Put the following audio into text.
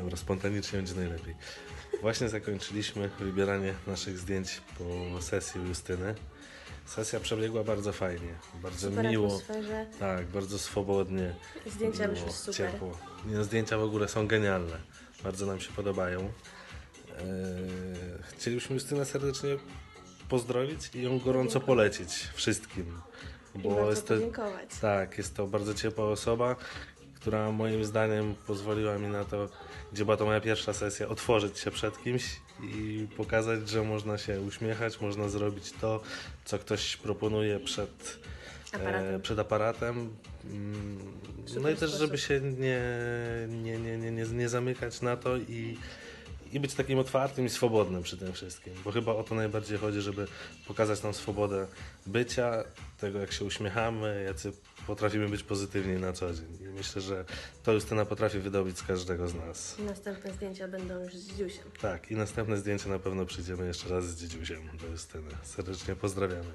Dobra, spontanicznie będzie najlepiej. Właśnie zakończyliśmy wybieranie naszych zdjęć po sesji u Justyny. Sesja przebiegła bardzo fajnie, bardzo Super miło. atmosferze. Tak, bardzo swobodnie. Zdjęcia wyszły super. Ciepło. Nie, no, zdjęcia w ogóle są genialne. Bardzo nam się podobają. Eee, chcielibyśmy Justynę serdecznie pozdrowić i ją gorąco polecić wszystkim. I Bo bardzo jest to, tak, jest to bardzo ciepła osoba, która moim zdaniem pozwoliła mi na to, gdzie była to moja pierwsza sesja, otworzyć się przed kimś i pokazać, że można się uśmiechać, można zrobić to, co ktoś proponuje przed Aparatem. E, przed aparatem. Mm, No i też, żeby się nie, nie, nie, nie, nie, nie zamykać na to i, i być takim otwartym i swobodnym przy tym wszystkim. Bo chyba o to najbardziej chodzi, żeby pokazać nam swobodę bycia, tego jak się uśmiechamy, jacy potrafimy być pozytywni na co dzień. I myślę, że to Justyna potrafi wydobyć z każdego z nas. Następne zdjęcia będą już z Dziusiem. Tak, i następne zdjęcie na pewno przyjdziemy jeszcze raz z dziedziusiem do Justyny. Serdecznie pozdrawiamy.